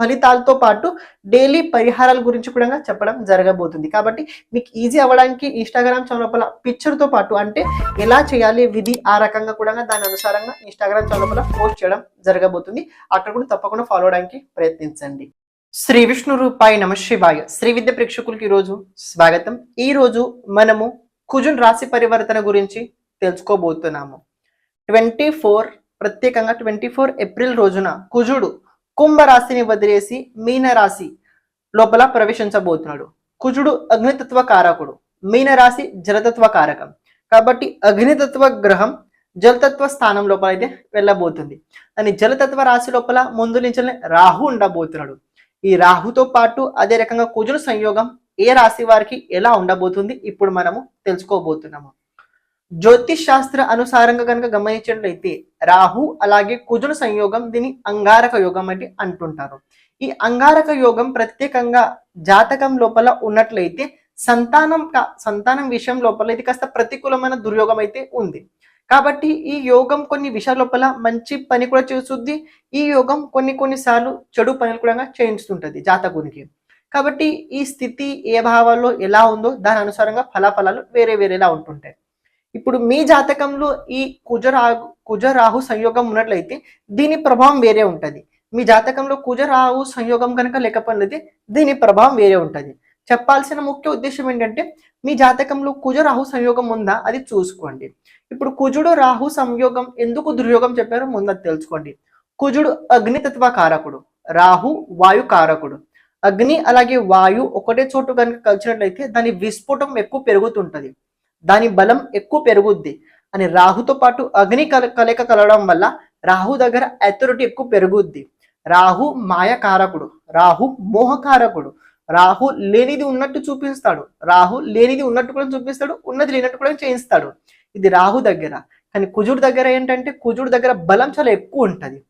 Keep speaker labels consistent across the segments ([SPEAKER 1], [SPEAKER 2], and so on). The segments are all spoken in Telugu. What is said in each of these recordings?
[SPEAKER 1] ఫలితాలతో పాటు డైలీ పరిహారాల గురించి కూడా చెప్పడం జరగబోతుంది. కాబట్టి మీకు ఈజీ అవ్వడానికి ఇన్స్టాగ్రామ్ చౌలపల పిక్చర్తో పాటు అంటే ఎలా చేయాలి విధి ఆ రకంగా కూడా దాని అనుసారంగా ఇన్స్టాగ్రామ్ చౌలపల పోస్ట్ చేయడం జరగబోతుంది. అక్కడ కూడా తప్పకుండా ఫాలో అవడానికి ప్రయత్నించండి. శ్రీ విష్ణు రూపాయి నమ శివాయ. శ్రీ విద్య ప్రేక్షకులకి ఈరోజు స్వాగతం. ఈ రోజు మనము కుజున్ రాశి పరివర్తన గురించి తెలుసుకోబోతున్నాము. ట్వంటీ ఫోర్ ప్రత్యేకంగా ట్వంటీ ఫోర్ ఏప్రిల్ రోజున కుజుడు కుంభరాశిని వదిలేసి మీనరాశి లోపల ప్రవేశించబోతున్నాడు. కుజుడు అగ్నితత్వ కారకుడు. మీనరాశి జలతత్వ కారకం. కాబట్టి అగ్నితత్వ గ్రహం జలతత్వ స్థానం లోపల అయితే వెళ్ళబోతుంది. అని జలతత్వ రాశి లోపల ముందు నుంచి రాహు ఉండబోతున్నాడు. ఈ రాహుతో పాటు అదే రకంగా కుజుడు సంయోగం ఏ రాశి వారికి ఎలా ఉండబోతుంది ఇప్పుడు మనము తెలుసుకోబోతున్నాము. జ్యోతిష్ శాస్త్ర అనుసారంగా కనుక గమనించినట్లయితే రాహు అలాగే కుజుల సంయోగం దీని అంగారక యోగం అంటే అంటుంటారు. ఈ అంగారక యోగం ప్రత్యేకంగా జాతకం లోపల ఉన్నట్లయితే సంతానం సంతానం విషయం లోపల ఇది కాస్త ప్రతికూలమైన దుర్యోగం అయితే ఉంది. కాబట్టి ఈ యోగం కొన్ని విషయాల లోపల మంచి పని కూడా చేస్తుంది. ఈ యోగం కొన్ని కొన్నిసార్లు చెడు పనులు కూడా చేయించుతుంటది జాతకునికి. కాబట్టి ఈ స్థితి ఏ భావాల్లో ఎలా ఉందో దాని అనుసారంగా ఫలాఫలాలు వేరే వేరేలా ఉంటుంటాయి. ఇప్పుడు మీ జాతకంలో ఈ కుజరాహు కుజరాహు సంయోగం ఉన్నట్లయితే దీని ప్రభావం వేరే ఉంటుంది. మీ జాతకంలో కుజరాహు సంయోగం కనుక లేకపోయినది దీని ప్రభావం వేరే ఉంటుంది. చెప్పాల్సిన ముఖ్య ఉద్దేశం ఏంటంటే మీ జాతకంలో కుజరాహు సంయోగం ఉందా అది చూసుకోండి. ఇప్పుడు కుజుడు రాహు సంయోగం ఎందుకు దుర్యోగం చెప్పారో ముందు తెలుసుకోండి. కుజుడు అగ్నితత్వ కారకుడు రాహు వాయు కారకుడు. అగ్ని అలాగే వాయు ఒకటే చోటు కనుక కలిసినట్లయితే దాని విస్ఫోటం ఎక్కువ పెరుగుతుంటది. దాని బలం ఎక్కువ పెరుగుద్ది. అని రాహుతో పాటు అగ్ని కల కలయిక కలవడం వల్ల రాహు దగ్గర అథారిటీ ఎక్కువ పెరుగుద్ది. రాహు మాయకారకుడు. రాహు మోహకారకుడు. రాహు లేనిది ఉన్నట్టు చూపిస్తాడు. రాహు లేనిది ఉన్నట్టు కూడా చూపిస్తాడు. ఉన్నది లేనట్టు కూడా చేయిస్తాడు. ఇది రాహు దగ్గర. కానీ కుజుడు దగ్గర ఏంటంటే కుజుడు దగ్గర బలం చాలా ఎక్కువ ఉంటుంది.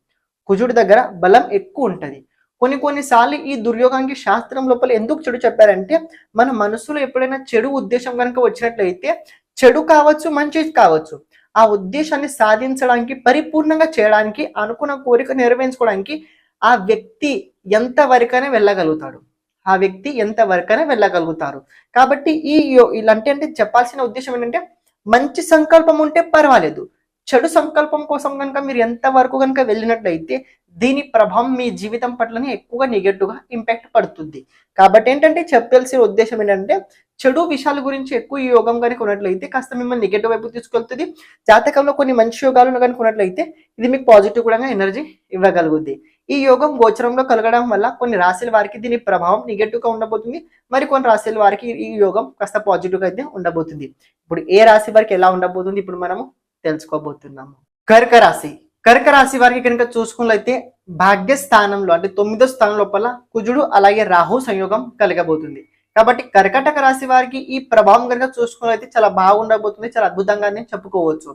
[SPEAKER 1] కుజుడు దగ్గర బలం ఎక్కువ ఉంటుంది. కొన్ని కొన్నిసార్లు ఈ దుర్యోగానికి శాస్త్రం లోపల ఎందుకు చెడు చెప్పారంటే మన మనసులో ఎప్పుడైనా చెడు ఉద్దేశం కనుక వచ్చినట్లయితే చెడు కావచ్చు మంచి కావచ్చు. ఆ ఉద్దేశాన్ని సాధించడానికి పరిపూర్ణంగా చేయడానికి అనుకున్న కోరిక నెరవేర్చుకోవడానికి ఆ వ్యక్తి ఎంత వరకైనా వెళ్ళగలుగుతాడు. ఆ వ్యక్తి ఎంత వరకైనా వెళ్ళగలుగుతారు. కాబట్టి ఈ యో- ఇలాంటి అంటే చెప్పాల్సిన ఉద్దేశం ఏంటంటే మంచి సంకల్పం ఉంటే పర్వాలేదు. చెడు సంకల్పం కోసం కనుక మీరు ఎంత వరకు కనుక వెళ్ళినట్లయితే దీని ప్రభావం మీ జీవితం పట్లనే ఎక్కువగా నెగటివ్గా ఇంపాక్ట్ పడుతుంది. కాబట్టి ఏంటంటే చెప్పాల్సిన ఉద్దేశం ఏంటంటే చెడు విషయాల గురించి ఎక్కువ ఈ యోగం కనుక ఉన్నట్లయితే కాస్త మిమ్మల్ని నెగటివ్ వైపు తీసుకెళ్తుంది. జాతకంలో కొన్ని మంచి యోగాలు కనుక ఉన్నట్లయితే ఇది మీకు పాజిటివ్ కూడా ఎనర్జీ ఇవ్వగలుగుద్ది. ఈ యోగం గోచరంలో కలగడం వల్ల కొన్ని రాశుల వారికి దీని ప్రభావం నెగటివ్గా ఉండబోతుంది. మరి కొన్ని రాశుల వారికి ఈ యోగం కాస్త పాజిటివ్గా అయితే ఉండబోతుంది. ఇప్పుడు ఏ రాశి వారికి ఎలా ఉండబోతుంది? ఇప్పుడు మనము తెలుసుకోబోతున్నాము. కర్క రాశి కర్క రాశి వారికి కనుక చూసుకున్నట్లయితే భాగ్య స్థానంలో అంటే తొమ్మిదో స్థానం లోపల కుజుడు అలాగే రాహు సంయోగం కలగబోతుంది. కాబట్టి కర్కటక రాశి వారికి ఈ ప్రభావం కనుక చూసుకున్నట్లయితే చాలా బాగుండబోతుంది చాలా అద్భుతంగానే చెప్పుకోవచ్చు.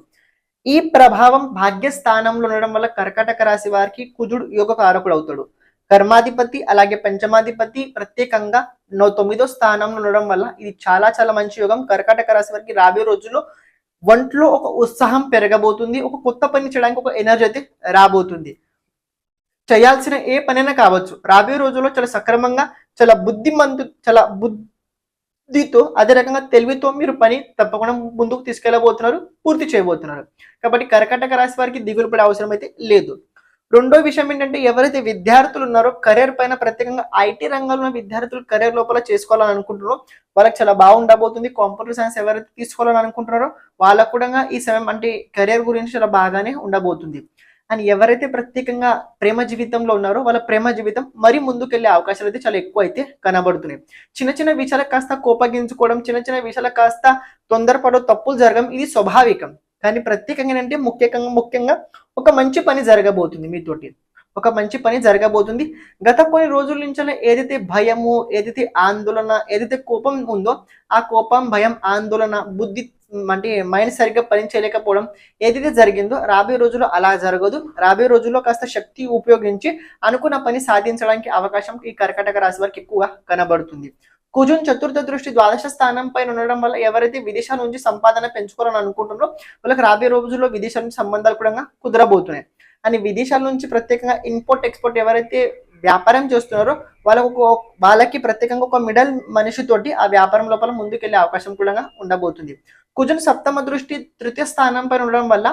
[SPEAKER 1] ఈ ప్రభావం భాగ్య స్థానంలో ఉండడం వల్ల కర్కటక రాశి వారికి కుజుడు యోగ కారకుడు అవుతాడు. కర్మాధిపతి అలాగే పంచమాధిపతి ప్రత్యేకంగా తొమ్మిదో స్థానంలో ఉండడం వల్ల ఇది చాలా చాలా మంచి యోగం. కర్కాటక రాశి వారికి రాబోయే రోజుల్లో ఒంట్లో ఒక ఉత్సాహం పెరగబోతుంది ఒక కొత్త పని చేయడానికి ఒక ఎనర్జీ అయితే రాబోతుంది. చేయాల్సిన ఏ పనైనా కావచ్చు. రాబోయే రోజుల్లో చాలా సక్రమంగా చాలా బుద్ధిమంతు చాలా బుద్ధితో అదే రకంగా తెలివితో మీరు పని తప్పకుండా ముందుకు తీసుకెళ్ళబోతున్నారు పూర్తి చేయబోతున్నారు. కాబట్టి కర్కటక రాశి వారికి దిగులు పడే అవసరం అయితే లేదు. రెండో విషయం ఏంటంటే ఎవరైతే విద్యార్థులు ఉన్నారో కెరీర్ పైన ప్రత్యేకంగా ఐటీ రంగంలో ఉన్న విద్యార్థులు కెరీర్ లోపల చేసుకోవాలని అనుకుంటున్నారో వాళ్ళకి చాలా బాగుండబోతుంది. కంప్యూటర్ సైన్స్ ఎవరైతే తీసుకోవాలని అనుకుంటున్నారో వాళ్ళకు కూడా ఈ సమయం అంటే కెరీర్ గురించి చాలా బాగానే ఉండబోతుంది. అండ్ ఎవరైతే ప్రత్యేకంగా ప్రేమ జీవితంలో ఉన్నారో వాళ్ళ ప్రేమ జీవితం మరి ముందుకెళ్ళే అవకాశాలు అయితే చాలా ఎక్కువ అయితే కనబడుతున్నాయి. చిన్న చిన్న విషయాలకు కాస్త కోపగించుకోవడం చిన్న చిన్న విషయాలకు కాస్త తొందరపడో తప్పులు జరగడం ఇది స్వాభావికం. కానీ ప్రత్యేకంగా ఏంటంటే ముఖ్యంగా ముఖ్యంగా ఒక మంచి పని జరగబోతుంది మీతోటి. ఒక మంచి పని జరగబోతుంది. గత కొన్ని రోజుల నుంచి ఏదైతే భయము ఏదైతే ఆందోళన ఏదైతే కోపం ఉందో ఆ కోపం భయం ఆందోళన బుద్ధి అంటే మైండ్ సరిగ్గా పని చేయలేకపోవడం ఏదైతే జరిగిందో రాబోయే రోజుల్లో అలా జరగదు. రాబోయే రోజుల్లో కాస్త శక్తి ఉపయోగించి అనుకున్న పని సాధించడానికి అవకాశం ఈ కర్కటక రాశి వారికి ఎక్కువగా కనబడుతుంది. కుజున్ చతుర్థ దృష్టి ద్వాదశ స్థానం పైన ఉండడం వల్ల ఎవరైతే విదేశాల నుంచి సంపాదన పెంచుకోవాలని అనుకుంటున్నారో వాళ్ళకి రాబోయే రోజుల్లో విదేశాల నుంచి సంబంధాలు కూడా కుదరబోతున్నాయి. అని విదేశాల నుంచి ప్రత్యేకంగా ఇంపోర్ట్ ఎక్స్పోర్ట్ ఎవరైతే వ్యాపారం చేస్తున్నారో వాళ్ళకు వాళ్ళకి ప్రత్యేకంగా ఒక మిడల్ మనిషితోటి ఆ వ్యాపారం లోపల ముందుకెళ్ళే అవకాశం కూడా ఉండబోతుంది. కుజున్ సప్తమ దృష్టి తృతీయ స్థానం పైన ఉండడం వల్ల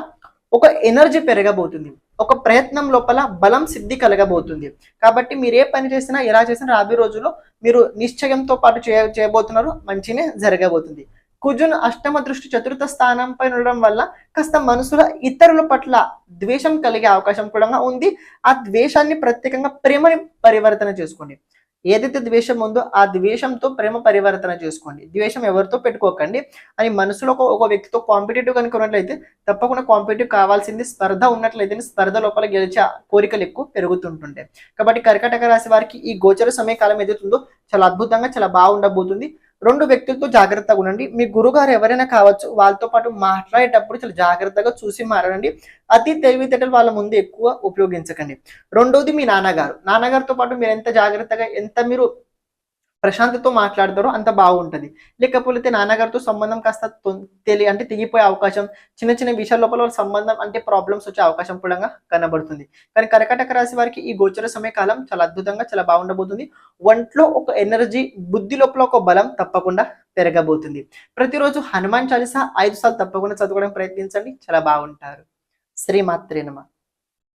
[SPEAKER 1] ఒక ఎనర్జీ పెరగబోతుంది. ఒక ప్రయత్నం లోపల బలం సిద్ధి కలగబోతుంది. కాబట్టి మీరు ఏ పని చేసినా ఎలా చేసినా రాబోయే రోజుల్లో మీరు నిశ్చయంతో పాటు చేయ చేయబోతున్నారు మంచినే జరగబోతుంది. కుజున్ అష్టమ దృష్టి చతుర్థ స్థానంపై ఉండడం వల్ల కాస్త మనసులో ఇతరుల పట్ల ద్వేషం కలిగే అవకాశం కూడా ఉంది. ఆ ద్వేషాన్ని ప్రత్యేకంగా ప్రేమని పరివర్తన చేసుకోండి. ఏదైతే ద్వేషం ఉందో ఆ ద్వేషంతో ప్రేమ పరివర్తన చేసుకోండి. ద్వేషం ఎవరితో పెట్టుకోకండి. అని మనసులో ఒక వ్యక్తితో కాంపిటేటివ్ కనుక ఉన్నట్లయితే తప్పకుండా కాంపిటేటివ్ కావాల్సింది స్పర్ధ ఉన్నట్లయితే స్పర్ధ లోపల గెలిచే కోరికలు ఎక్కువ పెరుగుతుంటుంటాయి. కాబట్టి కర్కటక రాశి వారికి ఈ గోచర సమయకాలం ఏదైతుందో చాలా అద్భుతంగా చాలా బాగుండబోతుంది. రెండు వ్యక్తులతో జాగ్రత్తగా ఉండండి. మీ గురుగారు ఎవరైనా కావచ్చు వాళ్ళతో పాటు మాట్లాడేటప్పుడు చాలా జాగ్రత్తగా చూసి మాట్లాడండి. అతి తెలివితేటలు వాళ్ళ ముందు ఎక్కువ ఉపయోగించకండి. రెండోది మీ నాన్నగారు. నాన్నగారితో పాటు మీరు ఎంత జాగ్రత్తగా ఎంత మీరు ప్రశాంతతో మాట్లాడతారో అంత బాగుంటుంది. లేకపోతే నాన్నగారితో సంబంధం కాస్త తెలి అంటే తెగిపోయే అవకాశం చిన్న చిన్న విషయాల లోపల సంబంధం అంటే ప్రాబ్లమ్స్ వచ్చే అవకాశం కూడా కనబడుతుంది. కానీ కర్కటక రాశి వారికి ఈ గోచర సమయకాలం చాలా అద్భుతంగా చాలా బాగుండబోతుంది. ఒంట్లో ఒక ఎనర్జీ బుద్ధి లోపల ఒక బలం తప్పకుండా పెరగబోతుంది. ప్రతిరోజు హనుమాన్ చాలీసా ఐదు సార్లు తప్పకుండా చదువుకోవడానికి ప్రయత్నించండి. చాలా బాగుంటారు. శ్రీమాత్రే నమ.